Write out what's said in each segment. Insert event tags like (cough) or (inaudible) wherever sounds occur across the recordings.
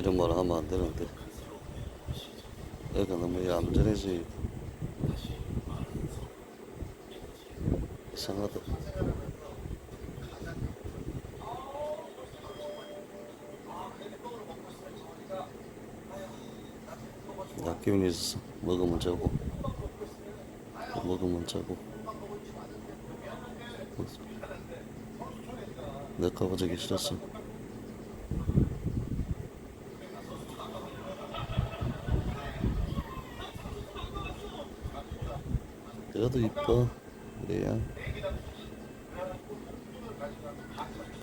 이런 말 하면 안 되는데. 애가 너무 얌전해지 이상하다. 나 기운이 있었어. 먹으면 자고. 또 먹으면 자고. 내 가보자기 싫었어 너도 이뻐. 그래야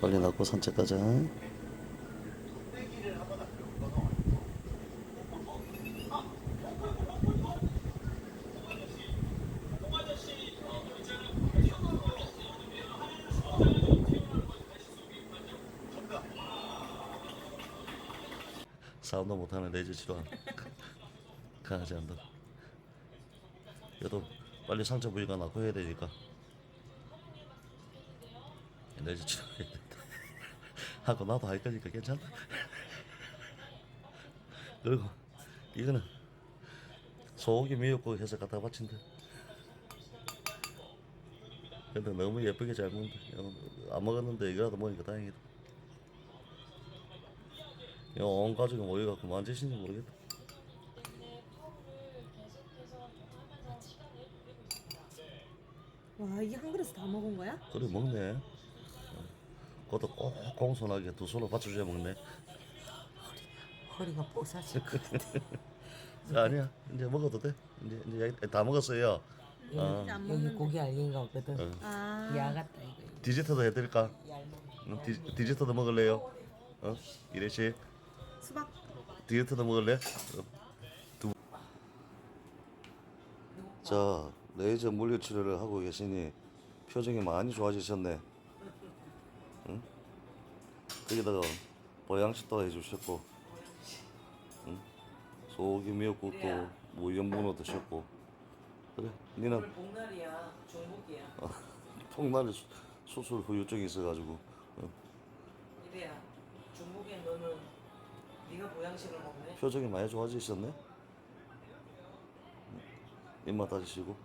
빨리 낳고 산책 가자. 싸움도 못하는 레이저 치료한 (laughs) 강아지 한다. 얘도 빨리 상처 부위가 낫고 해야 되니까. 레이저 치료해야 된다. (laughs) 하고 나도 할 거니까 괜찮다. (laughs) 그리고 이거는 소고기 미역국 해서 갖다 바친다 근데 너무 예쁘게 잘 먹는다 안 먹었는데 이거라도 먹으니까 다행이다. 야, 온 가족이 모여갖고 만지신지 모르겠다. 와 이게 한 그릇 다 먹은 거야? 그래 먹네. 어. 그것도 꼭 공손하게 두 손으로 받쳐줘야 먹네. 허리가 뽀사지. (laughs) 자, 아니야. 이제 먹어도 돼. 이제 이제 다 먹었어요. 어, 안 여기 먹는 고기 알린가 없거든. 어. 아야 같다 이거. 디저트도 해드릴까? 응, 디, 디저트도 먹을래요? 어? 이래 씨, 수박 디저트도 먹을래? 어. 두. 자, 레이저 물리 치료를 하고 계시니 표정이 많이 좋아지셨네. 응? 거기다가 보양식도 해주셨고, 응? 소고기 미역국도 무염문어 드셨고, 그래, 니는 복날이야. 중복이야. 통날에 수- 수술 후유증이 있어가지고, 어, 이래야. 중복에 너는 네가 보양식을 먹네. 표정이 많이 좋아지셨네. 응? 입맛 다지시고.